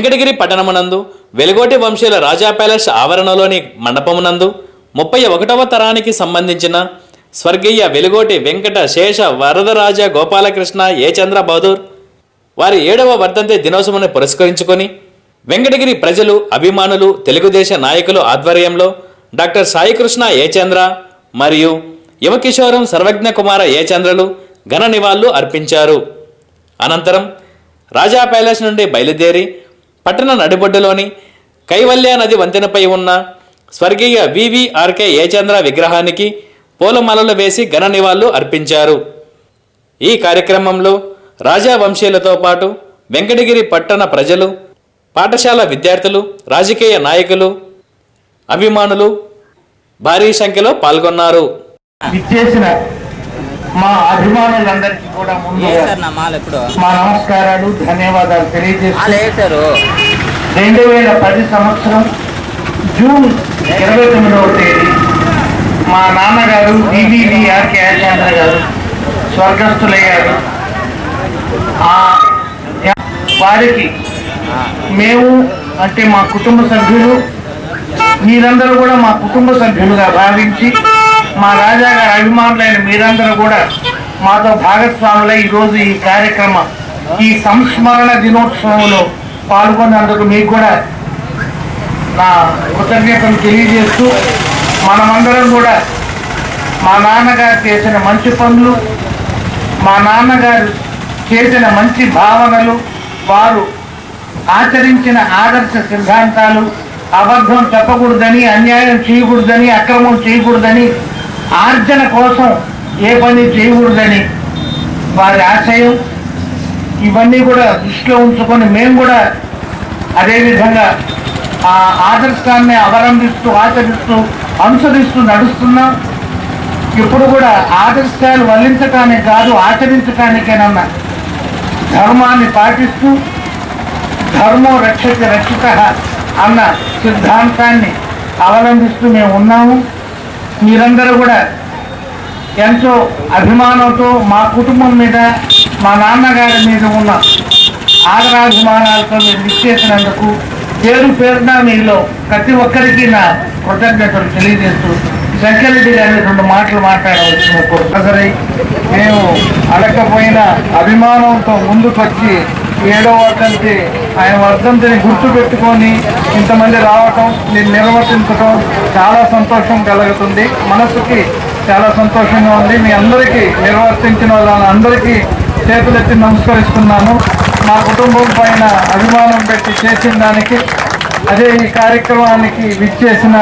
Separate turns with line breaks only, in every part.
వెంకటగిరి పట్టణమునందు వెలుగోటి వంశీయుల రాజా ప్యాలెస్ ఆవరణలోని మండపమునందు ముప్పై ఒకటవ తరానికి సంబంధించిన స్వర్గీయ వెలుగోటి వెంకట శేష వరదరాజ గోపాలకృష్ణ ఏ చంద్ర బహదూర్ వారి ఏడవ వర్ధంతి దినోత్సవాన్ని పురస్కరించుకొని వెంకటగిరి ప్రజలు అభిమానులు తెలుగుదేశ నాయకులు ఆధ్వర్యంలో డాక్టర్ సాయికృష్ణ ఏ చంద్ర మరియు యువకిషోరం సర్వజ్ఞ కుమార ఏ చంద్రలు ఘన నివాళులు అర్పించారు. అనంతరం రాజా ప్యాలెస్ నుండి బయలుదేరి పట్టణ నడిబొడ్డులోని కైవల్య నది వంతెనపై ఉన్న స్వర్గీయ వివిఆర్కే ఏచంద్ర విగ్రహానికి పూలమాలలు వేసి ఘన నివాళులు అర్పించారు. ఈ కార్యక్రమంలో రాజా వంశీయులతో పాటు వెంకటగిరి పట్టణ ప్రజలు పాఠశాల విద్యార్థులు రాజకీయ నాయకులు అభిమానులు భారీ సంఖ్యలో పాల్గొన్నారు.
మా అభిమానులందరికీ కూడా ముందు మా నమస్కారాలు ధన్యవాదాలు తెలియజేస్తూ
మాల వేసారు
రెండు వేల పది సంవత్సరం జూన్ ఇరవై తొమ్మిదవ తేదీ మా నాన్నగారు వివివిఆర్ కేశేంద్ర గారు స్వర్గస్థులయ్యారు. ఆ వారికి మేము అంటే మా కుటుంబ సభ్యులు మీరందరూ కూడా మా కుటుంబ సభ్యులుగా భావించి మా రాజా గారి అభిమానులైన మీరందరూ కూడా మాతో భాగస్వాములై ఈరోజు ఈ కార్యక్రమం ఈ సంస్మరణ దినోత్సవంలో పాల్గొన్నందుకు మీకు కూడా నా కృతజ్ఞతలు తెలియజేస్తూ మనమందరం కూడా మా నాన్నగారు చేసిన మంచి పనులు మా నాన్నగారు చేసిన మంచి భావనలు వారు ఆచరించిన ఆదర్శ సిద్ధాంతాలు అబద్ధం చెప్పకూడదని అన్యాయం చేయకూడదని అక్రమం చేయకూడదని ఆర్జన కోసం ఏ పని చేయకూడదని వారి ఆశయం ఇవన్నీ కూడా దృష్టిలో ఉంచుకొని మేము కూడా అదేవిధంగా ఆ ఆదర్శాన్ని అవలంబిస్తూ ఆచరిస్తూ అనుసరిస్తూ నడుస్తున్నాం. ఇప్పుడు కూడా ఆదర్శాలు వల్లించటానికి కాదు ఆచరించటానికేనన్న ధర్మాన్ని పాటిస్తూ ధర్మం రక్షిత రక్షిత అన్న సిద్ధాంతాన్ని అవలంబిస్తూ మేము ఉన్నాము. మీరందరూ కూడా ఎంతో అభిమానంతో మా కుటుంబం మీద మా నాన్నగారి మీద ఉన్న ఆదరాభిమానాలతో మీరు నిశ్చేసినందుకు పేరు పేరున మీలో ప్రతి ఒక్కరికి నా కృతజ్ఞతలు తెలియజేస్తూ శంకరెడ్డి గారి రెండు మాటలు మాట్లాడవచ్చు కోరుతారై మేము అడగపోయిన అభిమానంతో ముందుకొచ్చి ఏడో వర్ధంతి. ఆయన వర్ధంతిని గుర్తు పెట్టుకొని ఇంతమంది రావటం దీన్ని నిర్వర్తించటం చాలా సంతోషం కలుగుతుంది. మనసుకి చాలా సంతోషంగా ఉంది. మీ అందరికీ నిర్వర్తించిన వాళ్ళందరికీ చేతులెత్తి నమస్కరిస్తున్నాను. మా కుటుంబం పైన అభిమానం పెట్టి చేసిన దానికి అదే ఈ కార్యక్రమానికి విచ్చేసిన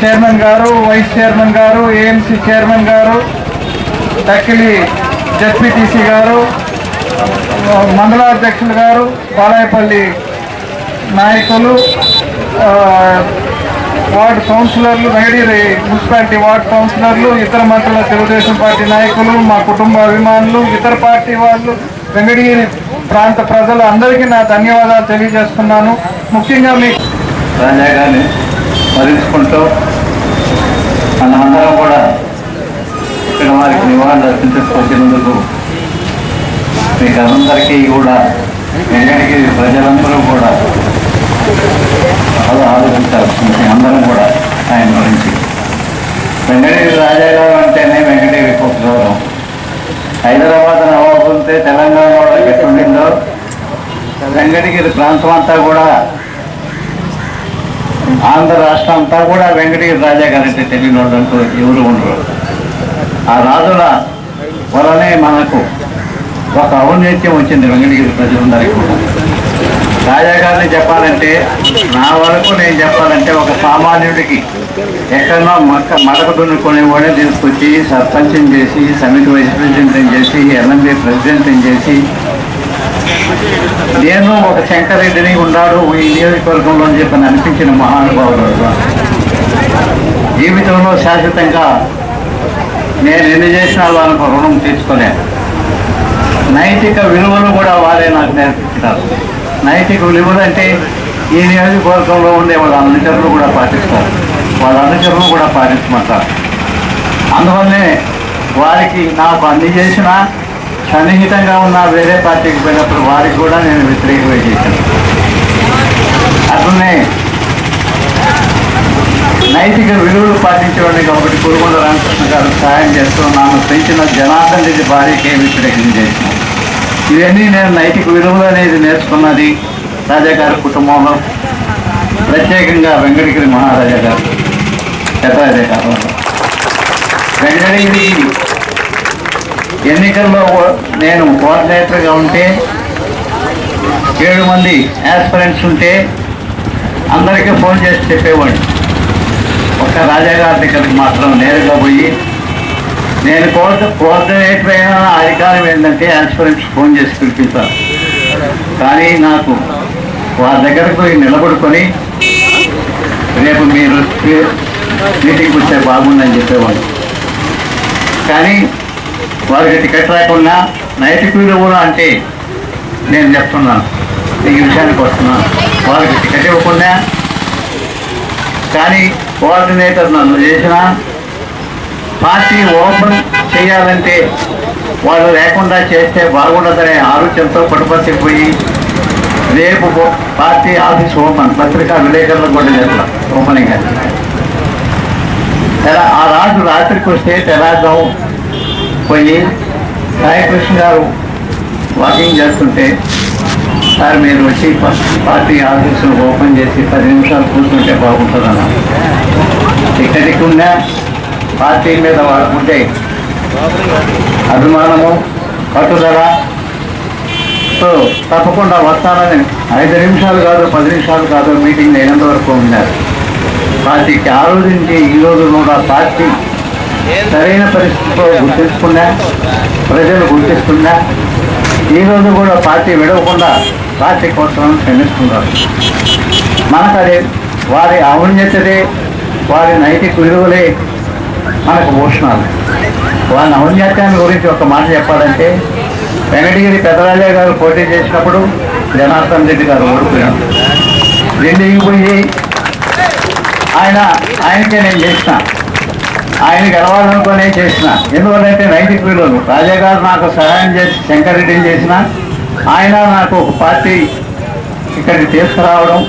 చైర్మన్ గారు వైస్ చైర్మన్ గారు ఏఎంసీ చైర్మన్ గారు దక్కిలి జడ్పీటీసీ గారు మండలాధ్యక్షులు గారు బాలాయపల్లి నాయకులు వార్డు కౌన్సిలర్లు వెంకటగిరి మున్సిపాలిటీ వార్డు కౌన్సిలర్లు ఇతర మండల తెలుగుదేశం పార్టీ నాయకులు మా కుటుంబ అభిమానులు ఇతర పార్టీ వాళ్ళు వెంకటగిరి ప్రాంత ప్రజలు అందరికీ నా ధన్యవాదాలు తెలియజేస్తున్నాను. ముఖ్యంగా మీ
రాజా స్మరించుకుంటూ మనందరం కూడా ఇక్కడ వారికి నివాళులు అర్పించుకొచ్చినందుకు మీకు అందరికీ కూడా వెంకటగిరి ప్రజలందరూ కూడా చాలా ఆలోచించారు అందరం కూడా ఆయన గురించి. వెంకటగిరి రాజా అంటేనే వెంకటగిరికి గౌరవం హైదరాబాద్ నవాబు ఉంటే తెలంగాణ కూడా ఎట్టుండిందో వెంకటగిరి ప్రాంతం అంతా కూడా ఆంధ్ర రాష్ట్రం అంతా కూడా వెంకటగిరి రాజా గారంటే తెలియని వాళ్ళు అంటూ ఎవరు ఉండరు. ఆ రాజుల వలనే మనకు ఒక ఔన్నత్యం వచ్చింది వెంకటగిరి ప్రజలందరికీ. కూడా రాజా గారిని చెప్పాలంటే నా వరకు నేను చెప్పాలంటే ఒక సామాన్యుడికి ఎక్కడో మక్క మడక దున్నుకునేవాడే తీసుకొచ్చి సర్పంచం చేసి సమితి వైస్ ప్రెసిడెంట్ని చేసి ఎల్ఎంపీ ప్రెసిడెంట్ని చేసి నేను ఒక శంకరెడ్డిని ఉన్నాడు ఈ నియోజకవర్గంలో అని చెప్పని అనిపించిన మహానుభావుడు జీవితంలో శాశ్వతంగా నేను ఎన్ని చేసినా వాళ్ళకు రుణం తీర్చుకోలేను. నైతిక విలువలు కూడా వారే నాకు నేర్పించారు నైతిక విలువలు అంటే ఈ నియోజకవర్గంలో ఉండే వాళ్ళ అనుచరులు కూడా పాటిస్తారు. వాళ్ళ అనుచరులు కూడా పాటించమంటారు. అందువల్లనే వారికి నాకు అన్ని చేసిన సన్నిహితంగా ఉన్న వేరే పార్టీకి పోయినప్పుడు వారికి కూడా నేను వ్యతిరేకమే చేశాను. అట్లనే నైతిక విలువలు పాటించేవాడిని కాబట్టి కురుగొండ రామకృష్ణ గారు సహాయం చేస్తూ నాను పెంచిన జనార్దన్ రెడ్డి భార్యకి వ్యతిరేకం చేసినాను ఇవన్నీ నేను నైతిక విలువలు అనేది నేర్చుకున్నది రాజా గారి కుటుంబంలో. ప్రత్యేకంగా వెంకటగిరి మహారాజా గారు. పెద్దరాజా గారు. వెంకటగిరి ఎన్నికల్లో నేను కోఆర్డినేటర్గా ఉంటే ఏడు మంది యాస్పిరెంట్స్ ఉంటే అందరికీ ఫోన్ చేసి చెప్పేవాడిని. ఒక్క రాజా గారి దగ్గరికి మాత్రం నేరుగా పోయి నేను కోఆర్డి కోఆర్డినేటర్ అధికారం ఏంటంటే యాస్పిరెంట్స్ ఫోన్ చేసి పిలిపిస్తారు కానీ నాకు వారి దగ్గరకు పోయి నిలబడుకొని రేపు మీరు మీటింగ్కి వస్తే బాగుందని చెప్పేవాడు కానీ వారికి టికెట్ రాకుండా నైతిక విలువలు అంటే నేను చెప్తున్నాను. ఈ విషయానికి వస్తున్నాను వారికి టికెట్ ఇవ్వకుండా కానీ కోఆర్డినేటర్ నన్ను చేసిన పార్టీ ఓపెన్ చేయాలంటే వాళ్ళు లేకుండా చేస్తే బాగుండదనే ఆలోచనతో పట్టుపట్టిపోయి రేపు పార్టీ ఆఫీస్ ఓపెన్ పత్రికా విలేకరులకు కూడా చేస్తా ఓపెనింగ్ అని. ఎలా ఆ రాజు రాత్రికి వస్తే తెల్లారుజాం పోయి సాయికృష్ణ గారు వాకింగ్ చేస్తుంటే సార్ మీరు వచ్చి పార్టీ ఆఫీసులు ఓపెన్ చేసి పది నిమిషాలు కూర్చుంటే బాగుంటుందన్న. టికెట్ ఉన్నా పార్టీ మీద వాడుకుంటే అభిమానము పట్టుదల. సో తప్పకుండా వస్తానని ఐదు నిమిషాలు కాదు పది నిమిషాలు కాదు మీటింగ్ అయినంత వరకు ఉన్నారు పార్టీకి ఆ రోజు నుంచి ఈ రోజు కూడా పార్టీ సరైన పరిస్థితితో గుర్తించుకున్నా ప్రజలు గుర్తిస్తున్నా ఈ రోజు కూడా పార్టీ విడవకుండా పార్టీ కోసం శ్రమిస్తున్నారు. మనకు అదే వారి ఔన్నత్యతే వారి నైతిక విలువలే మనకు భూషణాలు వాళ్ళ ఔన్నత్యాన్ని గురించి ఒక మాట చెప్పాలంటే వెంకటగిరి పెద్దరాజా గారు పోటీ చేసినప్పుడు జనార్దన్ రెడ్డి గారు ఓడిపోయారు. రెండు పోయి ఆయన ఆయనకే నేను చేసిన. ఆయన గెలవాలనుకునే చేసిన. ఎందువల్లంటే నైతిక విలువలు. రాజా గారు నాకు సహాయం చేసి శంకర్ రెడ్డిని చేసిన. ఆయన నాకు ఒక పార్టీ ఇక్కడికి తీసుకురావడం.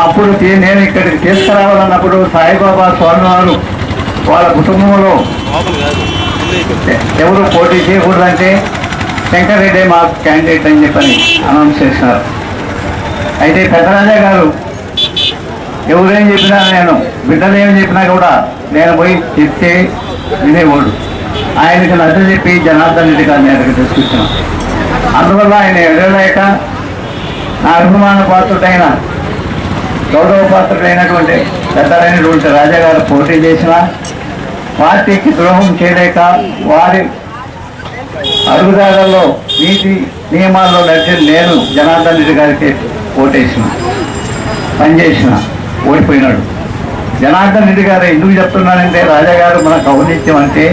అప్పుడు నేను ఇక్కడికి తీసుకురావాలన్నప్పుడు సాయిబాబా స్వామి వారు వాళ్ళ కుటుంబంలో ఎవరు పోటీ చేయకూడదంటే శంకర్ రెడ్డి మా క్యాండిడేట్ అని చెప్పని అనౌన్స్ చేసినారు అయితే పెద్దరాజా గారు ఎవరేం చెప్పినా నేను బిడ్డలు ఏం చెప్పినా కూడా నేను పోయి చెప్తే వినేవాడు ఆయనకి నచ్చ చెప్పి జనార్దన్ రెడ్డి గారిని అక్కడికి తీసుకొచ్చాను. అందువల్ల ఆయన ఎడలేక నా అభిమాన పాత్రుడైన గౌరవ పాత్రుడైనటువంటి పెద్దలైనటువంటి రాజా గారు పోటీ చేసిన పార్టీకి ద్రోహం చేయలేక వారి అడుగుదారులలో నీతి నియమాల్లో నడిచిన నేను జనార్దన్ రెడ్డి గారికి ఓటేసిన పనిచేసిన ఓడిపోయినాడు. జనార్దన్ రెడ్డి గారు ఎందుకు చెప్తున్నానంటే రాజా గారు మన కౌనిత్యం అంటే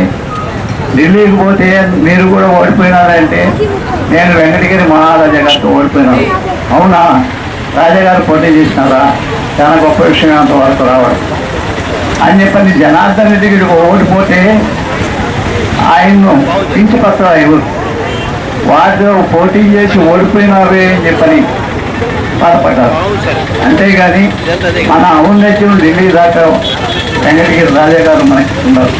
ఢిల్లీకి పోతే మీరు కూడా ఓడిపోయినారంటే నేను వెంకటగిరి మహారాజా గారితో ఓడిపోయినాను. అవునా? రాజా గారు పోటీ చేసినారా? చాలా గొప్ప విషయం అంతవరకు రావడం. అని చెప్పని జనార్దన్ రెడ్డి గారికి ఓడిపోతే ఆయన్ను కించపత్ర ఎవరు? వాటిలో పోటీ చేసి ఓడిపోయినావే అని చెప్పని బాధపడ్డారు. అంతేగాని మన ఔన్నత్యం ఢిల్లీ దాకా వెంకటగిరి రాజా గారు మనకి ఉన్నారు.